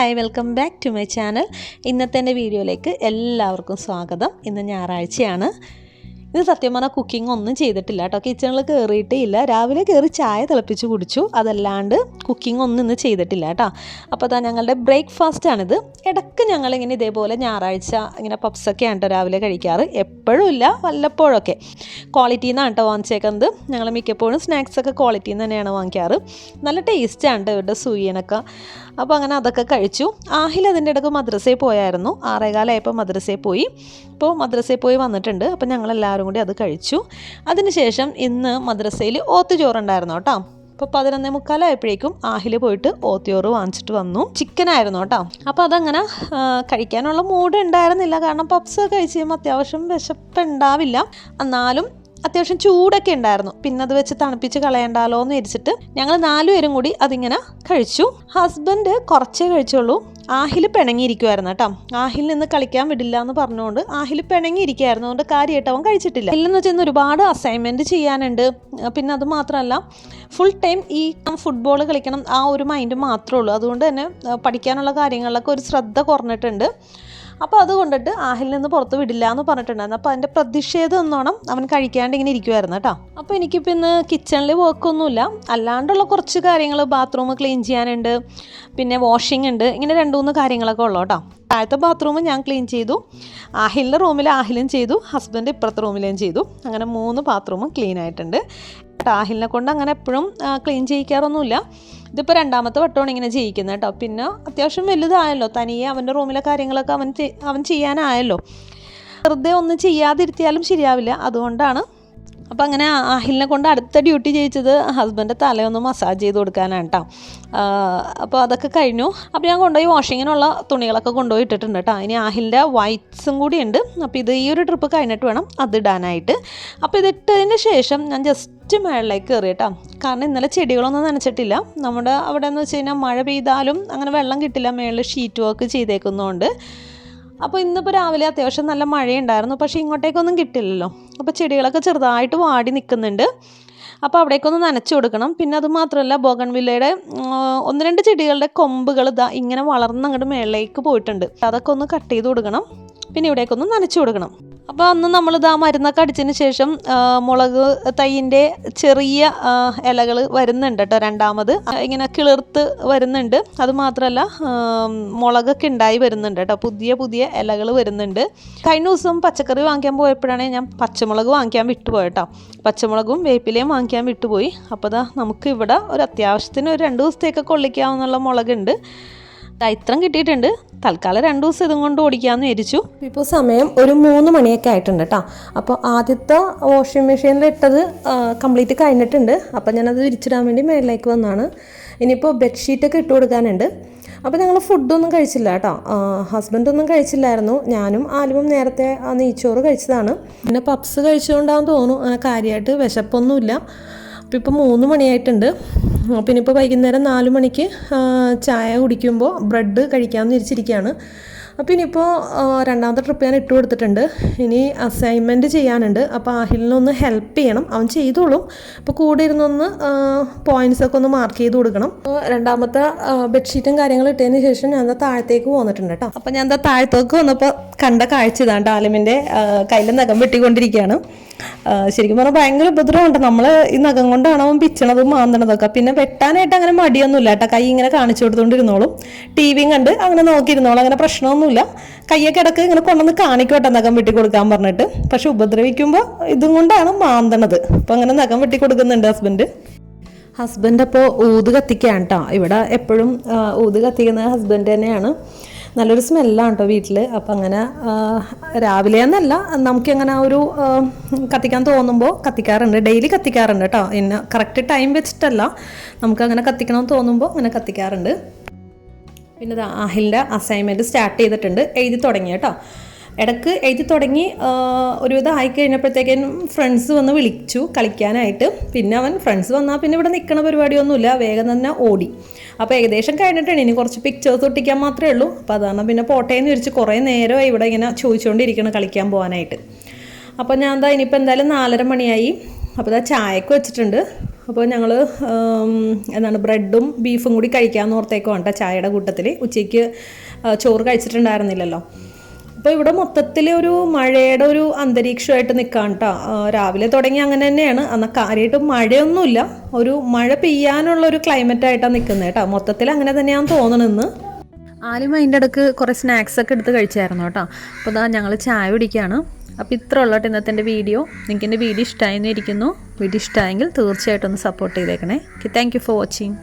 Hi welcome back to my channel ഇന്നത്തെ എന്റെ വീഡിയോയിലേക്ക് എല്ലാവർക്കും സ്വാഗതം. ഇന്ന് ഞായറാഴ്ചയാണ്. ഇത് സത്യം പറഞ്ഞാൽ കുക്കിംഗ് ഒന്നും ചെയ്തിട്ടില്ല കേട്ടോ. കിച്ചണിൽ കയറിയിട്ടേ ഇല്ല രാവിലെ കയറി ചായ തിളപ്പിച്ച് കുടിച്ചു. അതല്ലാണ്ട് കുക്കിംഗ് ഒന്നും ഇന്ന് ചെയ്തിട്ടില്ല കേട്ടോ. അപ്പോൾ അതാ ഞങ്ങളുടെ ബ്രേക്ക്ഫാസ്റ്റാണിത് ഇടയ്ക്ക് ഞങ്ങളിങ്ങനെ ഇതേപോലെ ഞായറാഴ്ച ഇങ്ങനെ പപ്സൊക്കെയാണ് കേട്ടോ രാവിലെ കഴിക്കാറ്. എപ്പോഴും ഇല്ല വല്ലപ്പോഴൊക്കെ. ക്വാളിറ്റിയിൽ നിന്നാണ് കേട്ടോ വാങ്ങിച്ചേക്കുന്നത്. ഞങ്ങൾ മിക്കപ്പോഴും സ്നാക്സൊക്കെ ക്വാളിറ്റിയിൽ നിന്ന് തന്നെയാണ് വാങ്ങിക്കാറ്. നല്ല ടേസ്റ്റാണ് കേട്ടോ ഇവരുടെ സൂയനൊക്കെ അപ്പോൾ അങ്ങനെ അതൊക്കെ കഴിച്ചു. ആഹിൽ അതിന്റെ ഇടയ്ക്ക് മദ്രസയിൽ പോയായിരുന്നു. ആറേകാലമായപ്പോൾ മദ്രസയിൽ പോയി. ഇപ്പോൾ മദ്രസയിൽ പോയി വന്നിട്ടുണ്ട്. അപ്പോൾ ഞങ്ങൾ എല്ലാവരും കൂടി അത് കഴിച്ചു. അതിനുശേഷം ഇന്ന് മദ്രസയിൽ ഓത്തുചോറുണ്ടായിരുന്നു കേട്ടോ. അപ്പോൾ പതിനൊന്നേ മുക്കാലായപ്പോഴേക്കും ആഹിൽ പോയിട്ട് ഓത്തിയോറ് വാങ്ങിച്ചിട്ട് വന്നു. ചിക്കനായിരുന്നു കേട്ടോ. അപ്പോൾ അതങ്ങനെ കഴിക്കാനുള്ള മൂഡ് ഉണ്ടായിരുന്നില്ല. കാരണം പപ്സ് കഴിച്ച് കഴിയുമ്പോൾ അത്യാവശ്യം വിശപ്പുണ്ടാവില്ല. എന്നാലും അത്യാവശ്യം ചൂടൊക്കെ ഉണ്ടായിരുന്നു. പിന്നെ അത് വെച്ച് തണുപ്പിച്ച് കളയണ്ടാലോ എന്ന് വിരിച്ചിട്ട് ഞങ്ങൾ നാലുപേരും കൂടി അതിങ്ങനെ കഴിച്ചു. ഹസ്ബൻഡ് കുറച്ചേ കഴിച്ചുള്ളൂ. ആഹിൽ പിണങ്ങിയിരിക്കുമായിരുന്നു കേട്ടോ. ആഹിൽ നിന്ന് കളിക്കാൻ വിടില്ല എന്ന് പറഞ്ഞുകൊണ്ട് ആഹിൽ പിണങ്ങിയിരിക്കുകയായിരുന്നു അതുകൊണ്ട് കാര്യമായിട്ട് അവൻ കഴിച്ചിട്ടില്ല. ഇല്ലെന്ന് വെച്ചാൽ ഒരുപാട് അസൈൻമെന്റ് ചെയ്യാനുണ്ട്. പിന്നെ അത് മാത്രമല്ല ഫുൾ ടൈം ഈ ഫുട്ബോൾ കളിക്കണം ആ ഒരു മൈൻഡ് മാത്രമേ ഉള്ളൂ. അതുകൊണ്ട് തന്നെ പഠിക്കാനുള്ള കാര്യങ്ങളിലൊക്കെ ഒരു ശ്രദ്ധ കുറഞ്ഞിട്ടുണ്ട്. അപ്പോൾ അതുകൊണ്ടിട്ട് ആഹിൽ നിന്ന് പുറത്ത് വിടില്ല എന്ന് പറഞ്ഞിട്ടുണ്ടായിരുന്നു. അപ്പോൾ അതിന്റെ പ്രതിഷേധം എന്നോണം അവൻ കഴിക്കാണ്ട് ഇങ്ങനെ ഇരിക്കുമായിരുന്നു കേട്ടോ. അപ്പോൾ എനിക്കിപ്പോൾ ഇന്ന് കിച്ചണിൽ വർക്കൊന്നുമില്ല അല്ലാണ്ടുള്ള കുറച്ച് കാര്യങ്ങൾ ബാത്റൂം ക്ലീൻ ചെയ്യാനുണ്ട്. പിന്നെ വാഷിംഗ് ഉണ്ട്. ഇങ്ങനെ രണ്ട് മൂന്ന് കാര്യങ്ങളൊക്കെ ഉള്ളു കേട്ടോ. താഴത്തെ ബാത്റൂം ഞാൻ ക്ലീൻ ചെയ്തു. ആഹിലിന്റെ റൂമിൽ ആഹിലും ചെയ്തു. ഹസ്ബൻഡ് ഇപ്പുറത്തെ റൂമിലും ചെയ്തു. അങ്ങനെ മൂന്ന് ബാത്റൂമും ക്ലീൻ ആയിട്ടുണ്ട്. ആഹിലിനെ കൊണ്ട് അങ്ങനെ എപ്പോഴും ക്ലീൻ ചെയ്യിക്കാറൊന്നുമില്ല. ഇതിപ്പോൾ രണ്ടാമത്തെ വട്ടമാണ് ഇങ്ങനെ ചെയ്യിക്കുന്നത് കേട്ടോ. പിന്നെ അത്യാവശ്യം വലുതായല്ലോ. തനിയെ അവന്റെ റൂമിലെ കാര്യങ്ങളൊക്കെ അവൻ അവൻ ചെയ്യാനായല്ലോ. വെറുതെ ഒന്നും ചെയ്യാതിരുത്തിയാലും ശരിയാവില്ല. അതുകൊണ്ടാണ് അപ്പോൾ അങ്ങനെ അഹിലിനെ കൊണ്ട് അടുത്ത ഡ്യൂട്ടി ചെയ്യിച്ചത് ഹസ്ബൻഡ് തലയൊന്ന് മസാജ് ചെയ്ത് കൊടുക്കാനാണ് കേട്ടോ അപ്പോൾ അതൊക്കെ കഴിഞ്ഞു. അപ്പോൾ ഞാൻ കൊണ്ടുപോയി വാഷിങ്ങിനുള്ള തുണികളൊക്കെ കൊണ്ടുപോയി ഇട്ടിട്ടുണ്ട് കേട്ടോ ഇനി ആഹിലിന്റെ വൈറ്റ്സും കൂടി ഉണ്ട്. അപ്പോൾ ഇത് ഈ ഒരു ട്രിപ്പ് കഴിഞ്ഞിട്ട് വേണം അത് ഇടാനായിട്ട്. അപ്പോൾ ഇതിട്ടതിന് ശേഷം ഞാൻ ജസ്റ്റ് മേളിലേക്ക് കയറി കേട്ടോ കാരണം ഇന്നലെ ചെടികളൊന്നും നനച്ചിട്ടില്ല. നമ്മുടെ അവിടെ എന്ന് വെച്ച് കഴിഞ്ഞാൽ മഴ പെയ്താലും അങ്ങനെ വെള്ളം കിട്ടില്ല. മേളിൽ ഷീറ്റ് വർക്ക് ചെയ്തേക്കുന്നതുകൊണ്ട് അപ്പോൾ ഇന്നിപ്പോൾ രാവിലെ അത്യാവശ്യം നല്ല മഴയുണ്ടായിരുന്നു പക്ഷേ ഇങ്ങോട്ടേക്കൊന്നും കിട്ടില്ലല്ലോ. അപ്പോൾ ചെടികളൊക്കെ ചെറുതായിട്ട് വാടി നിൽക്കുന്നുണ്ട് അപ്പോൾ അവിടേക്കൊന്ന് നനച്ചു കൊടുക്കണം. പിന്നെ അത് മാത്രമല്ല ബോഗൺവില്ലയുടെ ഒന്ന് രണ്ട് ചെടികളുടെ കൊമ്പുകൾ ഇതാ ഇങ്ങനെ വളർന്ന് അങ്ങോട്ട് മേളിലേക്ക് പോയിട്ടുണ്ട്. അതൊക്കെ ഒന്ന് കട്ട് ചെയ്ത് കൊടുക്കണം. പിന്നെ ഇവിടേക്കൊന്ന് നനച്ചു കൊടുക്കണം. അപ്പോൾ അന്ന് നമ്മളിത് ആ മരുന്നൊക്കെ അടിച്ചതിന് ശേഷം മുളക് തൈയിന്റെ ചെറിയ ഇലകൾ വരുന്നുണ്ട് കേട്ടോ രണ്ടാമത്. ഇങ്ങനെ കിളിർത്ത് വരുന്നുണ്ട്. അത് മാത്രമല്ല മുളകൊക്കെ ഉണ്ടായി വരുന്നുണ്ട് കേട്ടോ പുതിയ പുതിയ ഇലകൾ വരുന്നുണ്ട്. കഴിഞ്ഞ ദിവസം പച്ചക്കറി വാങ്ങിക്കാൻ പോയപ്പോഴാണ് ഞാൻ പച്ചമുളക് വാങ്ങിക്കാൻ വിട്ടുപോയി കേട്ടോ പച്ചമുളകും വേപ്പിലയും വാങ്ങിക്കാൻ വിട്ടുപോയി. അപ്പോൾ നമുക്ക് ഇവിടെ ഒരു അത്യാവശ്യത്തിന് ഒരു രണ്ട് ദിവസത്തേക്ക് കൊള്ളിക്കാവുന്നുള്ള മുളകുണ്ട്. ഇത്രയും കിട്ടിയിട്ടുണ്ട്. തൽക്കാലം രണ്ട് ദിവസം ഇതും കൊണ്ട് ഓടിക്കാമെന്ന് വിചാരിച്ചു. ഇപ്പോൾ സമയം ഒരു മൂന്ന് മണിയൊക്കെ ആയിട്ടുണ്ട് കേട്ടോ അപ്പോൾ ആദ്യത്തെ വാഷിംഗ് മെഷീനിൽ ഇട്ടത് കംപ്ലീറ്റ് കഴിഞ്ഞിട്ടുണ്ട്. അപ്പോൾ ഞാനത് വിരിച്ചിടാൻ വേണ്ടി മേളിലേക്ക് വന്നതാണ് ഇനിയിപ്പോൾ ബെഡ്ഷീറ്റൊക്കെ ഇട്ട് കൊടുക്കാനുണ്ട്. അപ്പോൾ ഞങ്ങൾ ഫുഡൊന്നും കഴിച്ചില്ല കേട്ടോ ഹസ്ബൻഡൊന്നും കഴിച്ചില്ലായിരുന്നു. ഞാനും ആലുവും നേരത്തെ നെയ്ച്ചോറ് കഴിച്ചതാണ്. പിന്നെ പപ്സ് കഴിച്ചുകൊണ്ടാന്ന് തോന്നുന്നു. കാര്യമായിട്ട് വിശപ്പൊന്നുമില്ല. അപ്പോൾ ഇപ്പോൾ മൂന്ന് മണിയായിട്ടുണ്ട്. പിന്നെ ഇപ്പോൾ വൈകുന്നേരം നാല് മണിക്ക് ചായ കുടിക്കുമ്പോൾ ബ്രെഡ് കഴിക്കാമെന്ന് വിരിച്ചിരിക്കുകയാണ് അപ്പോൾ ഇനിയിപ്പോൾ രണ്ടാമത്തെ ട്രിപ്പ് ഞാൻ ഇട്ട് കൊടുത്തിട്ടുണ്ട്. ഇനി അസൈൻമെന്റ് ചെയ്യാനുണ്ട്. അപ്പോൾ ആഹിലിനൊന്ന് ഹെൽപ്പ് ചെയ്യണം. അവൻ ചെയ്തോളും. അപ്പോൾ കൂടെ ഇരുന്നൊന്ന് പോയിൻസൊക്കെ ഒന്ന് മാർക്ക് ചെയ്ത് കൊടുക്കണം. രണ്ടാമത്തെ ബെഡ്ഷീറ്റും കാര്യങ്ങളും ഇട്ടതിന് ശേഷം ഞാൻ എന്താ താഴത്തേക്ക് പോന്നിട്ടുണ്ട് കേട്ടോ. അപ്പോൾ ഞാൻ എന്താ താഴത്തേക്ക് വന്നപ്പോൾ കണ്ട കാഴ്ച ഇതാണ് ആലിമിന്റെ കയ്യിൽ നഖം വെട്ടിക്കൊണ്ടിരിക്കുകയാണ്. ശരിക്കും പറഞ്ഞാൽ ഭയങ്കര ഉപദ്രവമുണ്ട്. നമ്മൾ ഈ നഖം കൊണ്ടാണ് അവൻ പിച്ചണതും മാന്തണതൊക്കെ. പിന്നെ വെട്ടാനായിട്ട് അങ്ങനെ മടിയൊന്നുമില്ല കേട്ടോ. കൈ ഇങ്ങനെ കാണിച്ചു കൊടുത്തോണ്ടിരുന്നോളും. ടി വിയും കണ്ട് അങ്ങനെ നോക്കിയിരുന്നോളും. അങ്ങനെ പ്രശ്നമൊന്നുമില്ല കയ്യൊക്കെ ഇടയ്ക്ക് ഇങ്ങനെ കൊണ്ടുവന്ന് കാണിക്കോട്ടെ നഖം വെട്ടി കൊടുക്കാൻ പറഞ്ഞിട്ട്. പക്ഷെ ഉപദ്രവിക്കുമ്പോൾ ഇതും കൊണ്ടാണ് മാന്തണത്. അപ്പം അങ്ങനെ നഖം വെട്ടി കൊടുക്കുന്നുണ്ട് ഹസ്ബൻഡ് ഹസ്ബൻഡ് അപ്പോൾ ഊത് കത്തിക്കുകയാണ് കേട്ടോ ഇവിടെ എപ്പോഴും ഊത് കത്തിക്കുന്നത് ഹസ്ബൻഡ് തന്നെയാണ്. നല്ലൊരു സ്മെല്ലാണ് കേട്ടോ വീട്ടിൽ അപ്പം അങ്ങനെ രാവിലെ എന്നല്ല നമുക്കങ്ങനെ ഒരു കത്തിക്കാൻ തോന്നുമ്പോൾ കത്തിക്കാറുണ്ട്. ഡെയിലി കത്തിക്കാറുണ്ട് കേട്ടോ എന്നെ കറക്റ്റ് ടൈം വെച്ചിട്ടല്ല നമുക്കങ്ങനെ കത്തിക്കണമെന്ന് തോന്നുമ്പോൾ അങ്ങനെ കത്തിക്കാറുണ്ട്. പിന്നെ ദാ ആഹിലിന്റെ അസൈൻമെന്റ് സ്റ്റാർട്ട് ചെയ്തിട്ടുണ്ട്. എഴുതി തുടങ്ങി കേട്ടോ. ഇടയ്ക്ക് എഴുതി തുടങ്ങി ഒരുവിധം ആയി കഴിഞ്ഞപ്പോഴത്തേക്കും ഫ്രണ്ട്സ് വന്ന് വിളിച്ചു കളിക്കാനായിട്ട്. പിന്നെ അവൻ ഫ്രണ്ട്സ് വന്നാൽ പിന്നെ ഇവിടെ നിൽക്കണ പരിപാടിയൊന്നുമില്ല വേഗം തന്നെ ഓടി. അപ്പോൾ ഏകദേശം കഴിഞ്ഞിട്ടാണ് ഇനി കുറച്ച് പിക്ചേഴ്സ് ഒട്ടിക്കാൻ മാത്രമേ ഉള്ളൂ. അപ്പോൾ അതാണ് പിന്നെ പോട്ടയെന്ന് വിരിച്ച് കുറേ നേരമായി ഇവിടെ ഇങ്ങനെ ചോദിച്ചുകൊണ്ടിരിക്കണം കളിക്കാൻ പോകാനായിട്ട് അപ്പോൾ ഞാൻ എന്താ ഇനിയിപ്പോൾ എന്തായാലും നാലര മണിയായി. അപ്പോൾ ഇതാ ചായക്ക് വെച്ചിട്ടുണ്ട്. അപ്പോൾ ഞങ്ങൾ എന്താണ് ബ്രെഡും ബീഫും കൂടി കഴിക്കാമെന്ന് ഓർത്തേക്കുവാണ് കേട്ടോ ചായയുടെ കൂട്ടത്തിൽ ഉച്ചയ്ക്ക് ചോറ് കഴിച്ചിട്ടുണ്ടായിരുന്നില്ലല്ലോ. അപ്പോൾ ഇവിടെ മൊത്തത്തിൽ ഒരു മഴയുടെ ഒരു അന്തരീക്ഷമായിട്ട് നിൽക്കാം കേട്ടോ. രാവിലെ തുടങ്ങി അങ്ങനെ തന്നെയാണ്. എന്നാൽ കാര്യമായിട്ട് മഴയൊന്നുമില്ല. ഒരു മഴ പെയ്യാനുള്ള ഒരു ക്ലൈമറ്റ് ആയിട്ടാണ് നിൽക്കുന്നത് കേട്ടോ. മൊത്തത്തിൽ അങ്ങനെ തന്നെയാണ് തോന്നണെന്ന് ആലും അതിന്റെ ഇടയ്ക്ക് കുറേ സ്നാക്സ് ഒക്കെ എടുത്ത് കഴിച്ചായിരുന്നു കേട്ടോ. അപ്പോൾ ഇതാ ഞങ്ങൾ ചായ കുടിക്കുകയാണ് അപ്പോൾ ഇത്ര ഉള്ളോട്ട് ഇന്നത്തെ എന്റെ വീഡിയോ. നിങ്ങൾക്ക് എന്റെ വീഡിയോ ഇഷ്ടമായിരുന്നു ഇരിക്കുന്നു. വീഡിയോ ഇഷ്ടമായെങ്കിൽ തീർച്ചയായിട്ടും ഒന്ന് സപ്പോർട്ട് ചെയ്തേക്കണേ. Thank for watching